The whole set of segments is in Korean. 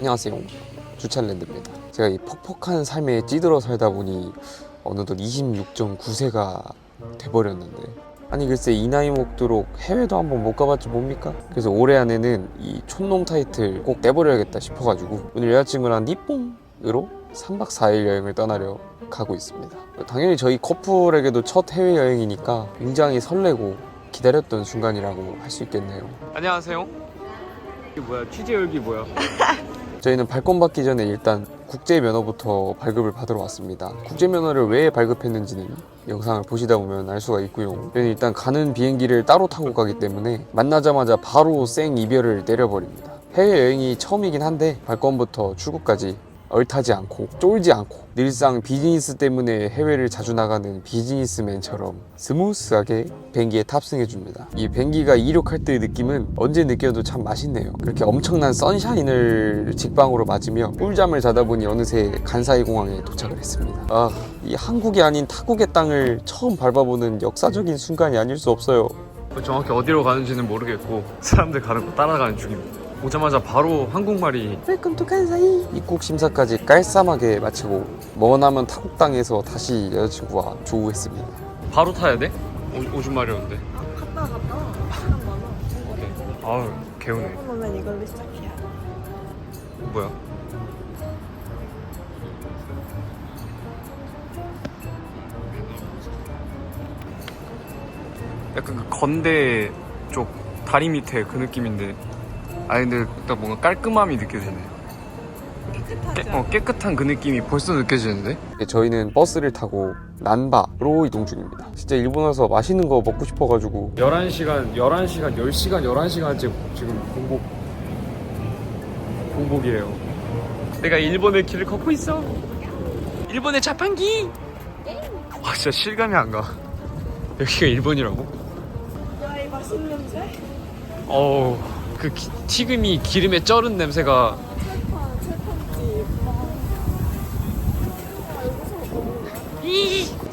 안녕하세요. 주찬랜드입니다. 제가 이 퍽퍽한 삶에 찌들어 살다 보니 어느덧 26.9세가 돼버렸는데 아니 글쎄 이 나이 먹도록 해외도 한번 못 가봤지 뭡니까? 그래서 올해 안에는 이 촌놈 타이틀 꼭 떼버려야겠다 싶어가지고 오늘 여자친구랑 니뽕으로 3박 4일 여행을 떠나려 가고 있습니다. 당연히 저희 커플에게도 첫 해외여행이니까 굉장히 설레고 기다렸던 순간이라고 할 수 있겠네요. 안녕하세요. 이게 뭐야? 취재 열기 뭐야? 저희는 발권 받기 전에 일단 국제 면허부터 발급을 받으러 왔습니다. 국제 면허를 왜 발급했는지는 영상을 보시다 보면 알 수가 있고요. 저희는 일단 가는 비행기를 따로 타고 가기 때문에 만나자마자 바로 생 이별을 때려버립니다. 해외 여행이 처음이긴 한데 발권부터 출국까지 얼타지 않고 쫄지 않고 늘상 비즈니스 때문에 해외를 자주 나가는 비즈니스맨처럼 스무스하게 비행기에 탑승해 줍니다. 이 비행기가 이륙할 때의 느낌은 언제 느껴도 참 맛있네요. 그렇게 엄청난 선샤인을 직방으로 맞으며 꿀잠을 자다 보니 어느새 간사이 공항에 도착을 했습니다. 아, 이 한국이 아닌 타국의 땅을 처음 밟아보는 역사적인 순간이 아닐 수 없어요. 정확히 어디로 가는지는 모르겠고 사람들 가는 거 따라가는 중입니다. 오자마자 바로 한국말이 웰컴 투 간사이 입국 심사까지 깔쌈하게 마치고 머나먼 타국 땅에서 다시 여자친구와 조우했습니다. 바로 타야 돼? 오, 오줌 마려운데. 갔다 갔다 시간 많아 아우 개운해. 그러면 이걸로 시작해야 뭐야? 약간 그 건대 쪽 다리 밑에 그 느낌인데 아니 근데 딱 뭔가 깔끔함이 느껴지네. 깨, 깨끗하지 어, 깨끗한 그 느낌이 벌써 느껴지는데? 저희는 버스를 타고 난바로 이동 중입니다. 진짜 일본 와서 맛있는 거 먹고 싶어가지고. 11시간, 11시간, 10시간, 11시간째 지금 공복 공복이에요. 내가 일본의 길을 걷고 있어? 일본의 자판기? 와 진짜 실감이 안 가. 여기가 일본이라고? 야이 맛있는 냄새? 어우 그 기- 튀김이 기름에 쩔은 냄새가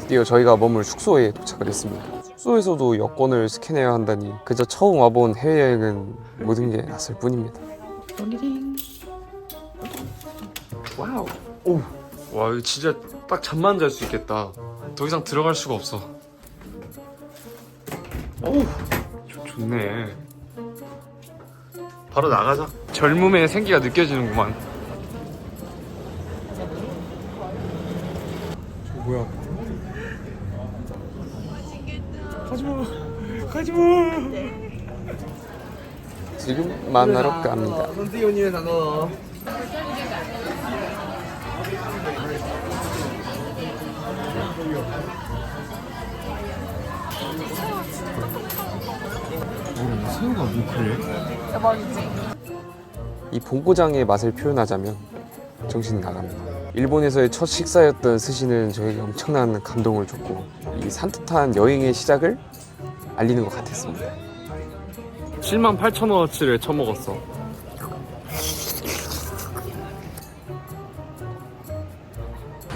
드디어 저희가 머물 숙소에 도착을 했습니다. 숙소에서도 여권을 스캔해야 한다니 그저 처음 와본 해외여행은 모든 게 낯설 뿐입니다. 와우. 오. 와 이거 진짜 딱 잠만 잘 수 있겠다. 더 이상 들어갈 수가 없어. 오. 좋, 좋네. 바로 나가자. 젊음의 생기가 느껴지는구만. 저 뭐야? 가지마. 가지마. 지금 만나러 갑니다. 선생님 단어 새우가 뭉클해 대박이지. 이 본고장의 맛을 표현하자면 정신이 나갑니다. 일본에서의 첫 식사였던 스시는 저에게 엄청난 감동을 줬고 이 산뜻한 여행의 시작을 알리는 것 같았습니다. 7만 8천 원어치를 처먹었어.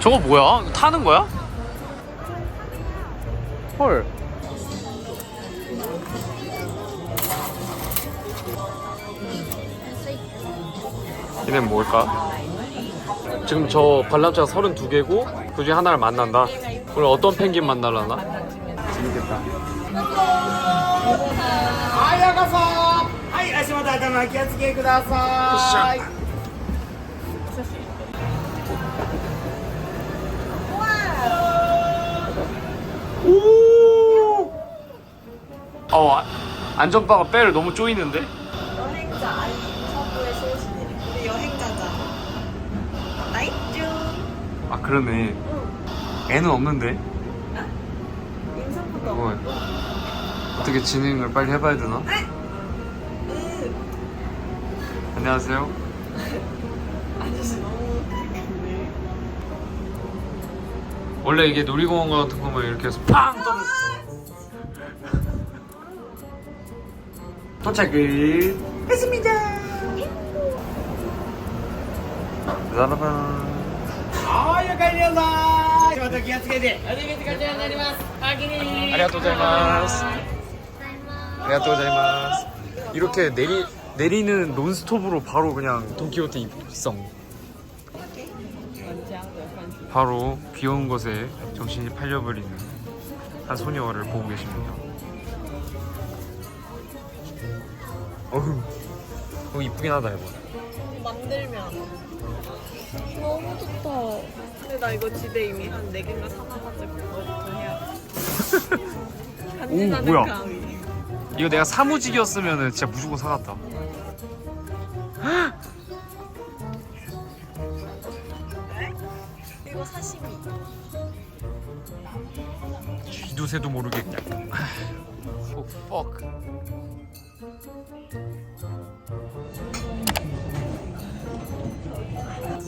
저거 뭐야? 타는 거야? 헐 얘는 뭘까? 지금 저 관람차가 32개고 그중에 하나를 만난다 오늘 어떤 펭귄 만나려나? 재밌겠다 아야가사 아이 아시마다가 마키아츠게 그다사 오! 어 안전바가 빼를 너무 쪼이는데? 그러네. 애는 없는데? 인사부터. 뭐 어떻게 진행을 빨리 해봐야 되나? 안녕하세요. 아저씨 너무 그네. 원래 이게 놀이공원 같은 거면 이렇게 해서 팡 떨어 도착을 했습니다. 여러분 はいお帰りなさい足元気をつけてお出口こちらになりますおおきに 아리가또 고자이마스. 아리가또 고자이마스. 이렇게 내리 내리는 논스톱으로 바로 그냥 돈키호테 입성. 바로 비온 곳에 정신이 팔려버리는 한 소녀를 보고 계십니다. 어휴, 너무 이쁘긴 하다 이거. 만들면 너무 좋다. 근데 나 이거 집에 이미 한 4개인가 사놔가지고 그거부터 해야 돼. 간지나는 뭐야? 감이. 이거 내가 사무직이었으면 진짜 무조건 사갔다. 이거 사시미. 쥐도 새도 모르게 그냥. 오, fuck.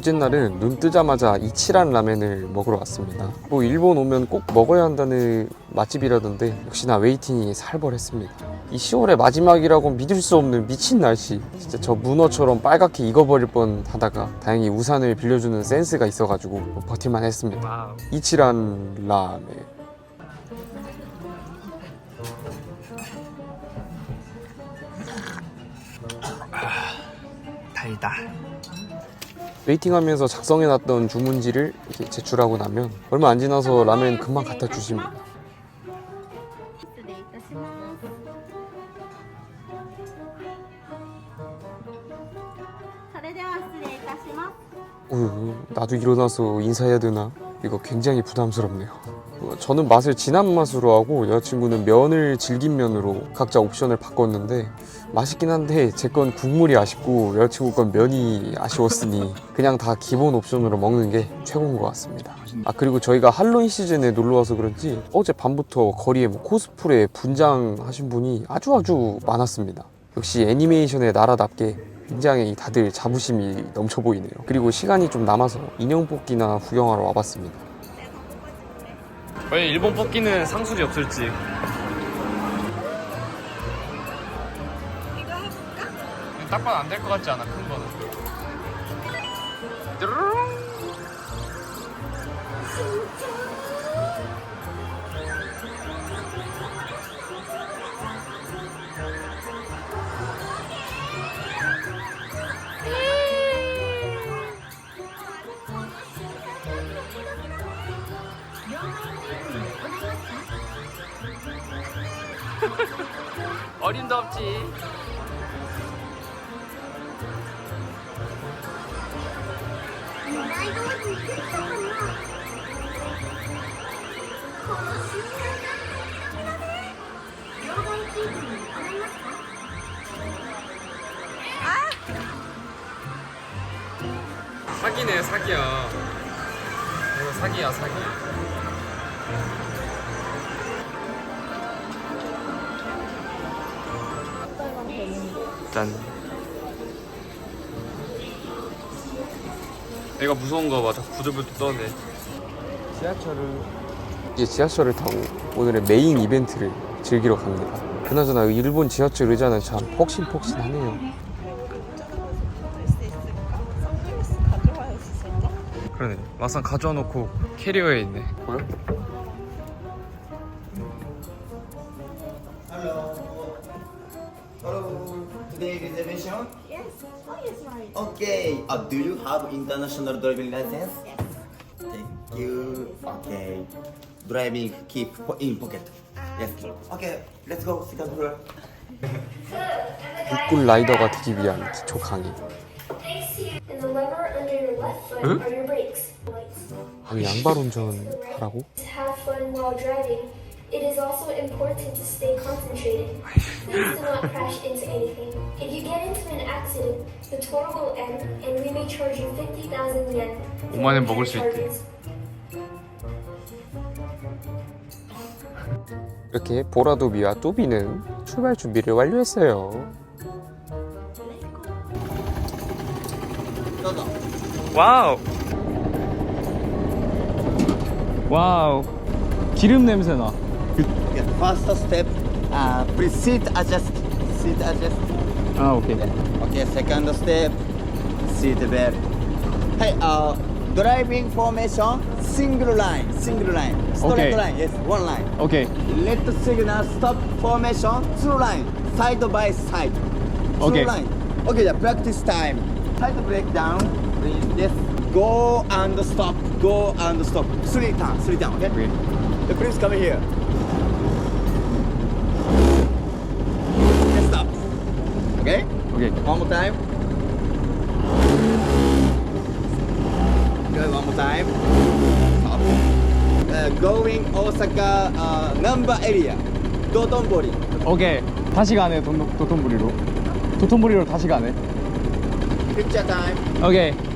둘째 날은 눈 뜨자마자 이치란 라멘을 먹으러 왔습니다. 뭐 일본 오면 꼭 먹어야 한다는 맛집이라던데 역시나 웨이팅이 살벌했습니다. 이 10월의 마지막이라고 믿을 수 없는 미친 날씨. 진짜 저 문어처럼 빨갛게 익어버릴 뻔 하다가 다행히 우산을 빌려주는 센스가 있어가지고 뭐 버틸만 했습니다. 이치란 라멘. 달다. 웨이팅하면서 작성해놨던 주문지를 이렇게 제출하고 나면 얼마 안 지나서 라면 금방 갖다 주십니다. 어휴, 나도 일어나서 인사해야 되나? 이거 굉장히 부담스럽네요. 저는 맛을 진한 맛으로 하고 여자친구는 면을 질긴 면으로 각자 옵션을 바꿨는데 맛있긴 한데 제 건 국물이 아쉽고 여자친구 건 면이 아쉬웠으니 그냥 다 기본 옵션으로 먹는 게 최고인 것 같습니다. 아 그리고 저희가 할로윈 시즌에 놀러 와서 그런지 어제 밤부터 거리에 뭐 코스프레 분장 하신 분이 아주 아주 많았습니다. 역시 애니메이션의 나라답게 굉장히 다들 자부심이 넘쳐 보이네요. 그리고 시간이 좀 남아서 인형 뽑기나 구경하러 와봤습니다. 과연 일본 뽑기는 상술이 없을지. 딱 봐도 안 될 것 같지 않아, 큰 거는. 어림도 없지. 사기네 사기야. 이거 사기야 사기. 짠 내가 무서운가 봐 자꾸 부들부들 떠네 지하철을 이제 지하철을 타고 오늘의 메인 이벤트를 즐기러 갑니다 그나저나 일본 지하철 의자는 참 폭신폭신하네요? 그러네 막상 가져와 놓고 캐리어에 있네 뭐야? Hello. Today reservation? Oh, yes, right. Okay. Uh, do you have international driving license? Yes. Thank you. Okay. Driving keep po- in pocket. Yes. Okay. Let's go. Second floor. 육군 라이더가 되기 위한 기초 강의 And the lever under your left foot are your brakes. Lights. 아, 양발 운전 하라고? To have fun while driving, it is also important to stay concentrated. Please do not crash into anything. If you get into an accident, the tour will end and we may charge you 50,000 yen. for 5만 엔 먹을 수 있대. charges. 이렇게 보라도비와 뚜비는 출발 준비를 완료했어요 와우 와우 기름 냄새 나. Yeah, first step, uh, please seat adjust, seat adjust. Ah, okay. Yeah. Okay, second step, seat belt. Hey, uh, driving formation, single line, single line, straight okay. line, yes, one line. Okay. Let signal stop formation, two line, side by side. Two okay. line. Okay, the practice time. try Side breakdown, yes, go and stop, go and stop. Three times, three times, okay? okay. Please come here. Okay. 오케이. One more time. Good. One more time. Stop. Uh, going Osaka uh, number area. Dotonbori. 오케이. 다시 가네 도, 도톤부리로. 도톤부리로 다시 가네. Picture time. 오케이.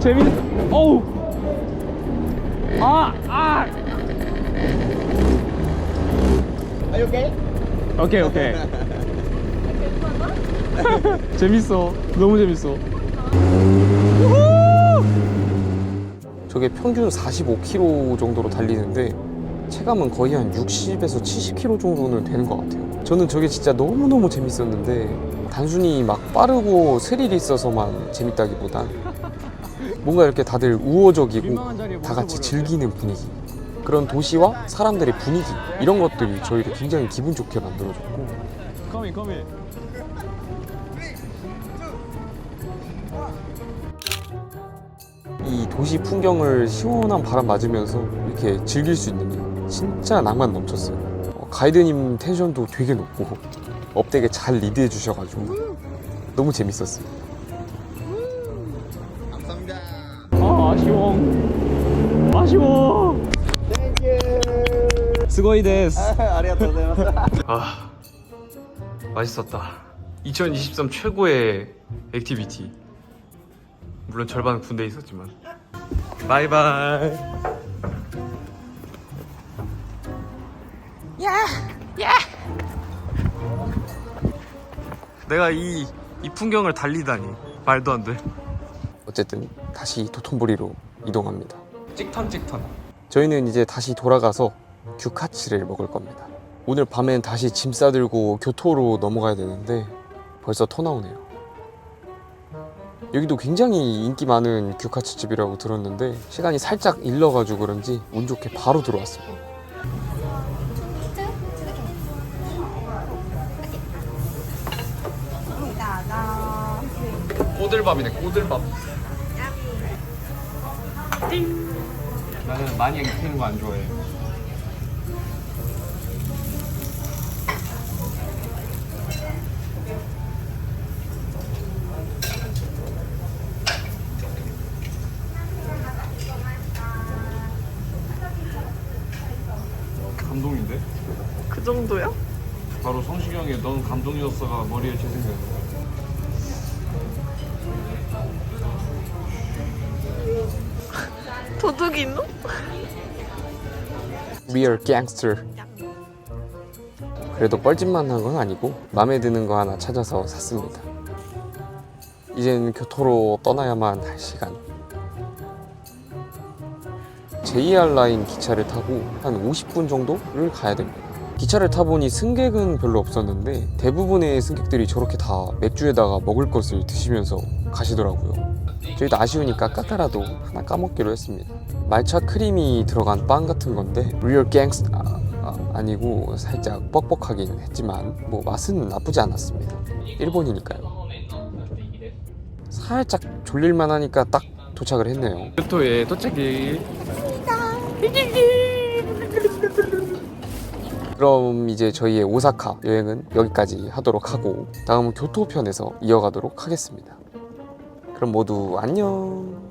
재밌. 어우. 아, 아. Are you okay? 오케이, 오케이. 재밌어. 너무 재밌어. 저게 평균 45km 정도로 달리는데 체감은 거의 한 60에서 70km 정도는 되는 것 같아요. 저는 저게 진짜 너무너무 재밌었는데 단순히 막 빠르고 스릴이 있어서만 재밌다기보단 뭔가 이렇게 다들 우호적이고 다 같이 즐기는 분위기 그런 도시와 사람들의 분위기 이런 것들이 저희를 굉장히 기분 좋게 만들어줬고. 이 도시 풍경을 시원한 바람 맞으면서 이렇게 즐길 수 있는 게 진짜 낭만 넘쳤어요. 어, 가이드님 텐션도 되게 높고 업되게 잘 리드해 주셔가지고 너무 재밌었어요. 아, 아쉬워. 아쉬워. Thank you. 스고이 데스. ありがとうございます。 아 맛있었다. 2023 최고의 액티비티. 물론 절반은 군대에 있었지만. 바이바이. 내가 이, 이 풍경을 달리다니 말도 안 돼. 어쨌든 다시 도톤보리로 이동합니다. 찍턴 찍턴. 저희는 이제 다시 돌아가서 규카치를 먹을 겁니다. 오늘 밤엔 다시 짐 싸들고 교토로 넘어가야 되는데 벌써 토 나오네요. 여기도 굉장히 인기 많은 규카치 집이라고 들었는데 시간이 살짝 일러가지고 그런지 운 좋게 바로 들어왔어요. 꼬들밥이네 꼬들밥. 나는 많이 익히는 거 안 좋아해. 감동인데? 그 정도야? 바로 성시경의 넌 감동이었어가 머리에 재생되는 도둑 있노? Real gangster. 그래도 뻘짓만 한 건 아니고 마음에 드는 거 하나 찾아서 샀습니다. 이젠 교토로 떠나야만 할 시간. JR 라인 기차를 타고 한 50분 정도를 가야 됩니다. 기차를 타보니 승객은 별로 없었는데 대부분의 승객들이 저렇게 다 맥주에다가 먹을 것을 드시면서 가시더라고요 저희도 아쉬우니까 까까라도 하나 까먹기로 했습니다. 말차 크림이 들어간 빵 같은 건데 리얼 갱스 아, 아, 니고 살짝 뻑뻑하긴 했지만 뭐 맛은 나쁘지 않았습니다. 일본이니까요. 살짝 졸릴만 하니까 딱 도착을 했네요. 교토에 도착이. 그럼 이제 저희의 오사카 여행은 여기까지 하도록 하고 다음은 교토 편에서 이어가도록 하겠습니다 그럼 모두 안녕